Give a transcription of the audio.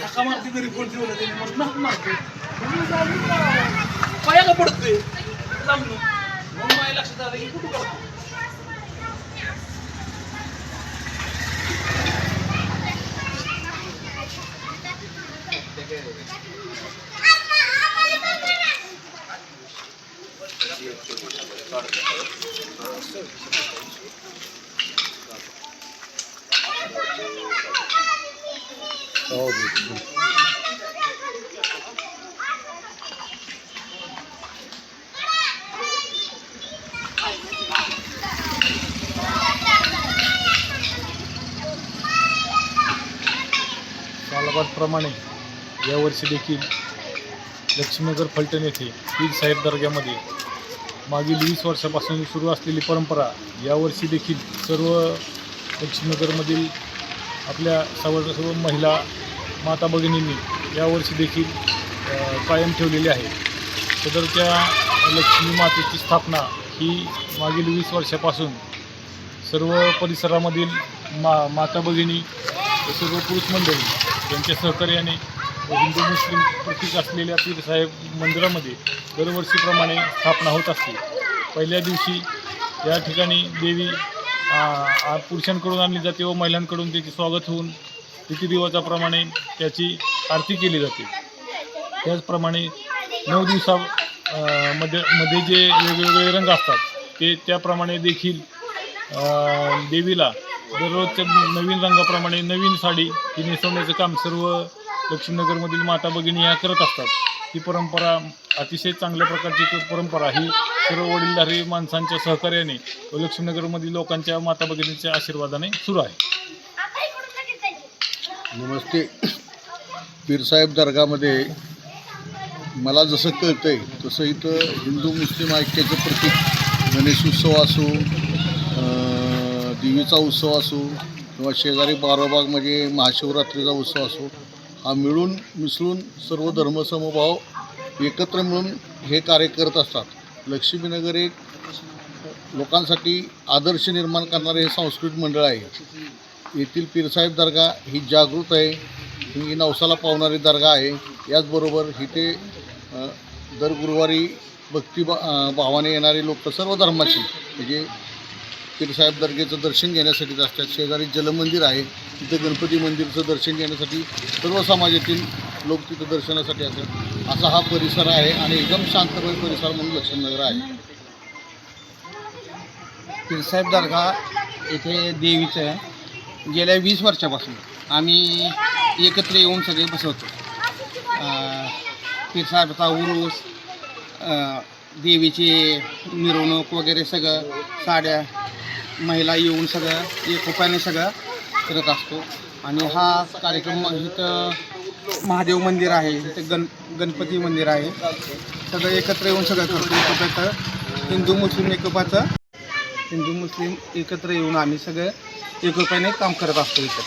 हाका मारते तरी कोण ठेवलं त्यांनी म्हणून हाक मारते पायाला पडते लांबून मग माझ्या लक्षात आलं की कुठं करतो सालाबादप्रमाणे यावर्षी देखील लक्ष्मीनगर फलटण येथे पीर साहेब दर्ग्यामध्ये मागील वीस वर्षापासून सुरू असलेली परंपरा यावर्षी देखील सर्व लक्ष्मीनगरमधील आपल्या सर्व सर्व महिला माता भगिनींनी यावर्षी देखील कायम ठेवलेली आहे. सदरच्या लक्ष्मी मातेची स्थापना ही मागील वीस वर्षापासून सर्व परिसरामधील मा माता भगिनी व सर्व पुरुष मंडळी यांच्या सहकार्याने हिंदू मुस्लिम प्रतीक असलेल्या पीरसाहेब मंदिरामध्ये दरवर्षीप्रमाणे स्थापना होत असते. पहिल्या दिवशी या ठिकाणी देवी पुरुषांकडून आणली जाते व महिलांकडून त्याचे स्वागत होऊन रीतिरिवाजाप्रमाणे त्याची आरती केली जाते. त्याचप्रमाणे नऊ दिवसा मध्ये मध्ये जे वेगवेगळे रंग असतात ते त्याप्रमाणे देखील देवीला दररोजच्या नवीन रंगाप्रमाणे नवीन साडी ही नेसवण्याचं काम सर्व लक्ष्मीनगरमधील माता भगिनी ह्या करत असतात. ही परंपरा अतिशय चांगल्या प्रकारची परंपरा ही सर्व वडीलधारी माणसांच्या सहकार्याने व लक्ष्मीनगरमधील लोकांच्या माता भगिनींच्या आशीर्वादाने सुरू आहे. नमस्ते. पीरसाहेब दर्गामध्ये मला जसं कळतंय तसं इथं हिंदू मुस्लिम ऐक्याचं प्रतीक गणेश उत्सव असो देवीचा उत्सव असो किंवा शेजारी बारोबाग म्हणजे महाशिवरात्रीचा उत्सव असो हा मिळून मिसळून सर्व धर्मसमभाव एकत्र मिळून हे कार्य करत असतात. लक्ष्मीनगर एक लोकांसाठी आदर्श निर्माण करणारे हे सांस्कृतिक मंडळ आहे. येथील पीरसाहेब दर्गा ही जागृत आहे. ही नवसाला पावणारी दर्गा आहे. याचबरोबर इथे दर गुरुवारी भक्ती भावाने येणारे लोक सर्व धर्माची म्हणजे पीरसाहेब दर्गेचं दर्शन घेण्यासाठीच असतात शेजारी जलमंदिर आहे तिथं गणपती मंदिरचं दर्शन घेण्यासाठी सर्व समाजातील लोक तिथं दर्शनासाठी असतात असा हा परिसर आहे आणि एकदम शांतमय परिसर म्हणून लक्ष्मीनगर आहे. पीरसाहेब दर्गा येथे देवीचं गेल्या वीस वर्षापासून आम्ही एकत्र येऊन सगळे बसवतो. पीरसाहेबचा उरूस देवीची मिरवणूक वगैरे सगळं साड्या महिला येऊन सगळं एक उपायाने सगळं करत असतो. आणि हा कार्यक्रम इथं महादेव मंदिर आहे इथं गण गणपती मंदिर आहे. सगळं एकत्र येऊन सगळं करतो. एकत्र हिंदू मुस्लिम एकोपाचं हिंदू मुस्लिम एकत्र येऊन आम्ही सगळं एक रुपयाने काम करत असतो इथं.